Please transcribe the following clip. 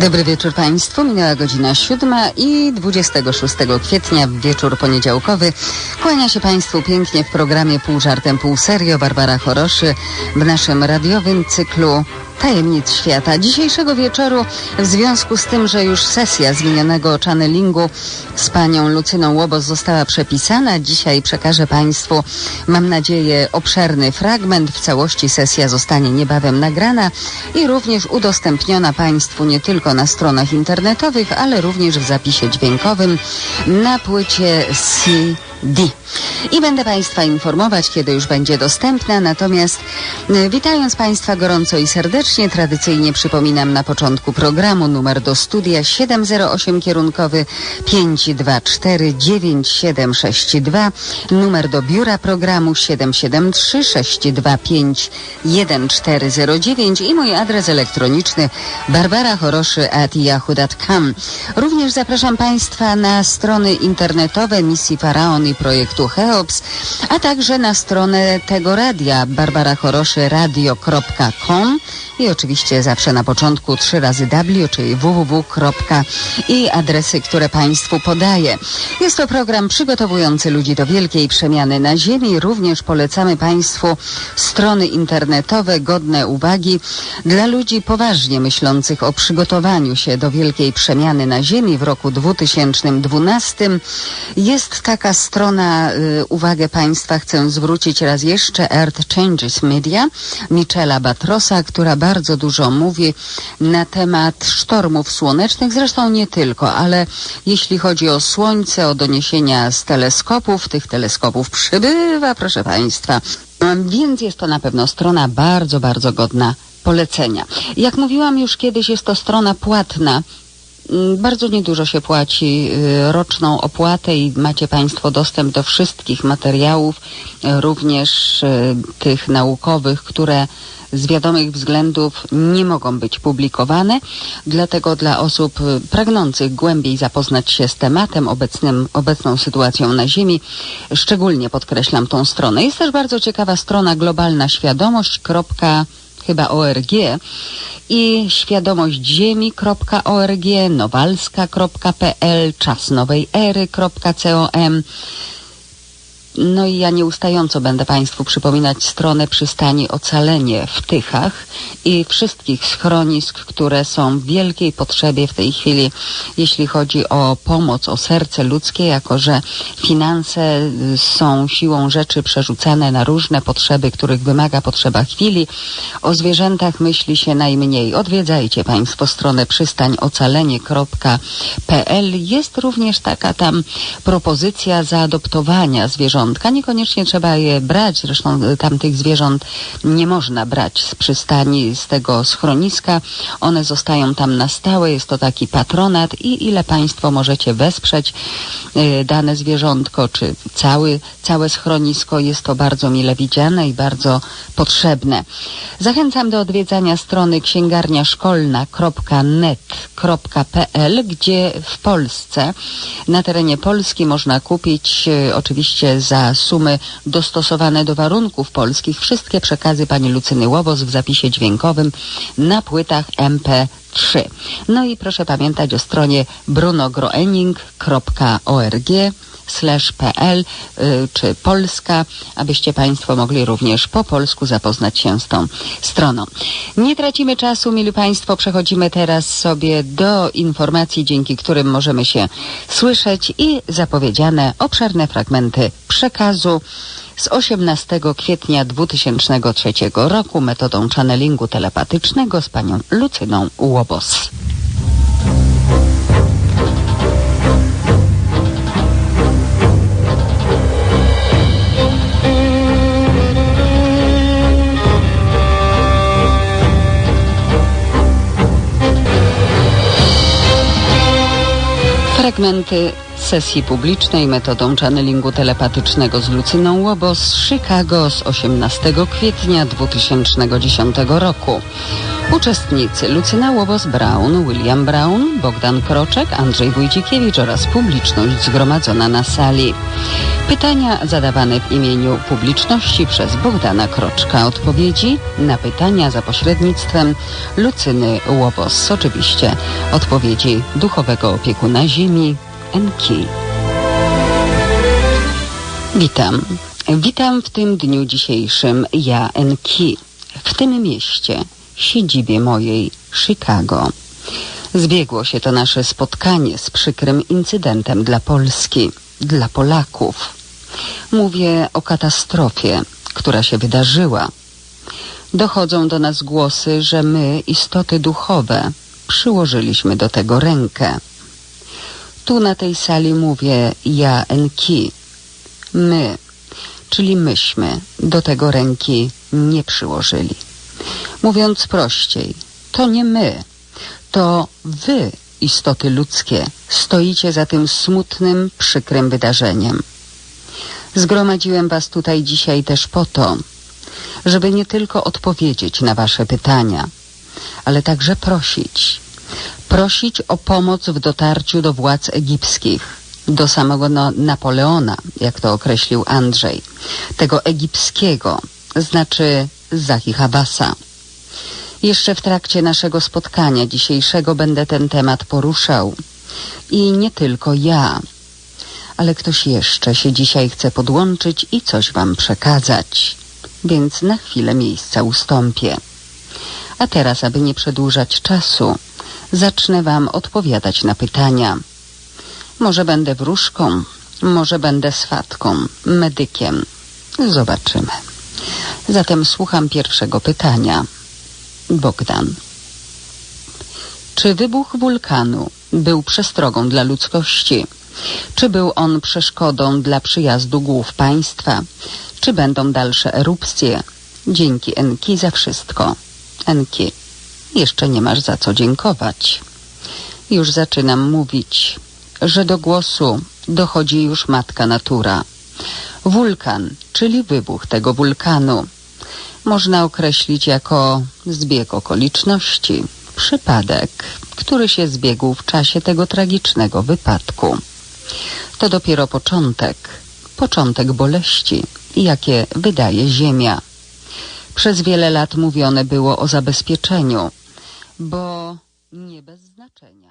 Dobry wieczór Państwu. Minęła godzina siódma i 26 kwietnia, w wieczór poniedziałkowy. Kłania się Państwu pięknie w programie Pół żartem, pół serio Barbara Choroszy w naszym radiowym cyklu Tajemnic Świata. Dzisiejszego wieczoru w związku z tym, że już sesja zmienionego channelingu z panią Lucyną Łobos została przepisana, dzisiaj przekażę Państwu, mam nadzieję, obszerny fragment. W całości sesja zostanie niebawem nagrana i również udostępniona Państwu nie tylko na stronach internetowych, ale również w zapisie dźwiękowym na płycie CD. I będę Państwa informować, kiedy już będzie dostępna. Natomiast y, witając Państwa gorąco i serdecznie, tradycyjnie przypominam na początku programu numer do studia 708 kierunkowy 524 9762, numer do biura programu 773 625 1409 i mój adres elektroniczny barbarachoroszy.yahoo.com. Również zapraszam Państwa na strony internetowe misji Faraon projektu Cheops, a także na stronę tego radia barbarachoroszy.radio.com i oczywiście zawsze na początku trzy razy W, czyli www. i adresy, które Państwu podaję. Jest to program przygotowujący ludzi do wielkiej przemiany na Ziemi. Również polecamy Państwu strony internetowe godne uwagi dla ludzi poważnie myślących o przygotowaniu się do wielkiej przemiany na Ziemi w roku 2012. Jest taka strona, y, uwagę Państwa chcę zwrócić raz jeszcze, Earth Changes Media, Michela Batrosa, która bardzo dużo mówi na temat sztormów słonecznych, zresztą nie tylko, ale jeśli chodzi o Słońce, o doniesienia z teleskopów, tych teleskopów przybywa, proszę Państwa. Więc jest to na pewno strona bardzo, bardzo godna polecenia. Jak mówiłam już kiedyś, jest to strona płatna. Mm, Bardzo niedużo się płaci y, roczną opłatę i macie Państwo dostęp do wszystkich materiałów, y, również y, tych naukowych, które z wiadomych względów nie mogą być publikowane. Dlatego dla osób pragnących głębiej zapoznać się z tematem, obecnym, obecną sytuacją na Ziemi, szczególnie podkreślam tą stronę. Jest też bardzo ciekawa strona globalna świadomość chyba org i świadomość ziemi.org, nowalska.pl, czas nowej. No i ja nieustająco będę Państwu przypominać stronę przystani Ocalenie w Tychach i wszystkich schronisk, które są w wielkiej potrzebie w tej chwili, jeśli chodzi o pomoc, o serce ludzkie, jako że finanse y, są siłą rzeczy przerzucane na różne potrzeby, których wymaga potrzeba chwili. O zwierzętach myśli się najmniej. Odwiedzajcie Państwo stronę przystańocalenie.pl. Jest również taka tam propozycja zaadoptowania zwierzątka. Niekoniecznie trzeba je brać, zresztą y, tam tych zwierząt nie można brać z przystani, z tego schroniska. One zostają tam na stałe, jest to taki patronat i ile Państwo możecie wesprzeć y, dane zwierzątko, czy cały, całe schronisko, jest to bardzo mile widziane i bardzo potrzebne. Zachęcam do odwiedzania strony księgarnia szkolna.net.pl, gdzie w Polsce, na terenie Polski można kupić y, oczywiście za sumy dostosowane do warunków polskich wszystkie przekazy pani Lucyny Łobos w zapisie dźwiękowym na płytach MP3. No i proszę pamiętać o stronie brunogroening.org slash pl y, czy Polska, abyście Państwo mogli również po polsku zapoznać się z tą stroną. Nie tracimy czasu, mili Państwo, przechodzimy teraz sobie do informacji, dzięki którym możemy się słyszeć i zapowiedziane obszerne fragmenty przekazu z 18 kwietnia 2003 roku metodą channelingu telepatycznego z panią Lucyną Łobos. Fragmenty sesji publicznej metodą channelingu telepatycznego z Lucyną Łobo z Chicago z 18 kwietnia 2010 roku. Uczestnicy Lucyna Łobos-Brown, William Brown, Bogdan Kroczek, Andrzej Wójcikiewicz oraz publiczność zgromadzona na sali. Pytania zadawane w imieniu publiczności przez Bogdana Kroczka. Odpowiedzi na pytania za pośrednictwem Lucyny Łobos. Oczywiście odpowiedzi duchowego opiekuna Ziemi Enki. Witam. Witam w tym dniu dzisiejszym ja Enki. W tym mieście, siedzibie mojej Chicago. Zbiegło się to nasze spotkanie z przykrym incydentem dla Polski, dla Polaków. Mówię o katastrofie, która się wydarzyła. Dochodzą do nas głosy, że my, istoty duchowe, przyłożyliśmy do tego rękę. Tu na tej sali mówię ja Enki. My, czyli myśmy, do tego ręki nie przyłożyli. Mówiąc prościej, to nie my, to wy, istoty ludzkie, stoicie za tym smutnym, przykrym wydarzeniem. Zgromadziłem was tutaj dzisiaj też po to, żeby nie tylko odpowiedzieć na wasze pytania, ale także prosić. Prosić o pomoc w dotarciu do władz egipskich, do samego Napoleona, jak to określił Andrzej, tego egipskiego, znaczy Zahi Habasa. Jeszcze w trakcie naszego spotkania dzisiejszego będę ten temat poruszał. I nie tylko ja, ale ktoś jeszcze się dzisiaj chce podłączyć i coś wam przekazać. Więc na chwilę miejsca ustąpię. A teraz, aby nie przedłużać czasu, zacznę wam odpowiadać na pytania. Może będę wróżką, może będę swatką, medykiem. Zobaczymy. Zatem słucham pierwszego pytania. Bogdan. Czy wybuch wulkanu był przestrogą dla ludzkości? Czy był on przeszkodą dla przyjazdu głów państwa? Czy będą dalsze erupcje? Dzięki Enki za wszystko. Enki, jeszcze nie masz za co dziękować. Już zaczynam mówić, że do głosu dochodzi już matka natura. Wulkan, czyli wybuch tego wulkanu, można określić jako zbieg okoliczności, przypadek, który się zbiegł w czasie tego tragicznego wypadku. To dopiero początek, początek boleści, jakie wydaje Ziemia. Przez wiele lat mówione było o zabezpieczeniu, bo nie bez znaczenia.